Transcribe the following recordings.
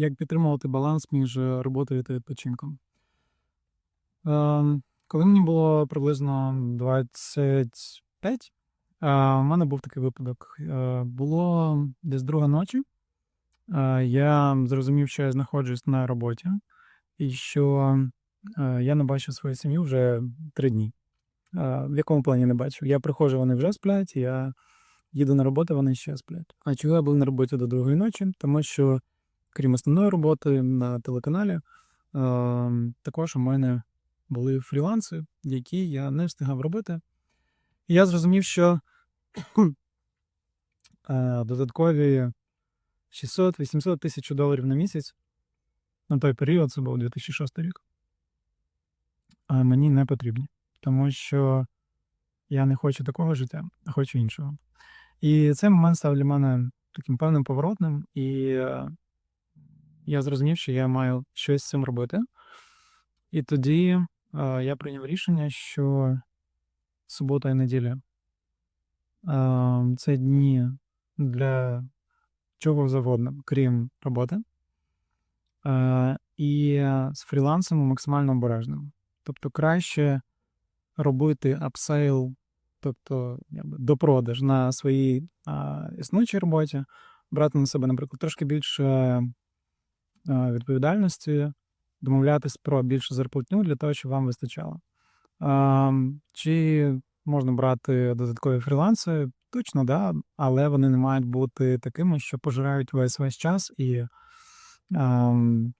Як підтримувати баланс між е, роботою та відпочинком? Ем, коли мені було приблизно 25, е, в мене був такий випадок. Е, було десь друга ночі. Е, я зрозумів, що я знаходжусь на роботі, і що е, я не бачив свою сім'ю вже три дні. Е, в якому плані не бачив? Я приходжу, вони вже сплять, я їду на роботу, вони ще сплять. А чого я був на роботі до другої ночі? Тому що, крім основної роботи на телеканалі, е, також у мене були фріланси, які я не встигав робити. І я зрозумів, що е, додаткові 600-800 тисяч доларів на місяць на той період, це був 2006 рік, мені не потрібні. Тому що я не хочу такого життя, а хочу іншого. І цей момент став для мене таким певним поворотним, і е, я зрозумів, що я маю щось з цим робити. І тоді е, я прийняв рішення, що субота і неділя е, це дні для чого завгодно, крім роботи. Е, і з фрілансом максимально обережним. Тобто краще робити апсейл, тобто допродаж на своїй а, існуючій роботі, брати на себе, наприклад, трошки більше відповідальності, домовлятись про більшу зарплатню для того, щоб вам вистачало. Чи можна брати додаткові фріланси? Точно, да, але вони не мають бути такими, що пожирають весь весь час, і а,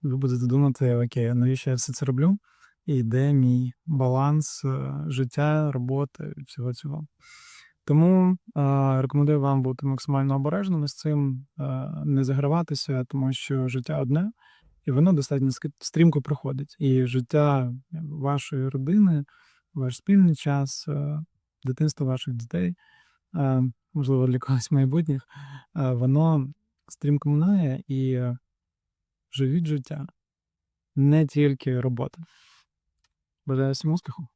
ви будете думати, окей, навіщо я все це роблю? І де мій баланс е, життя, роботи всього цього. Тому е, рекомендую вам бути максимально обережними з цим, е, не заграватися, тому що життя одне, і воно достатньо стрімко проходить. І життя вашої родини, ваш спільний час, е, дитинство ваших дітей, е, можливо, для когось майбутніх, е, воно стрімко минає і е, живіть життя, не тільки робота. Бажаю всім успіху.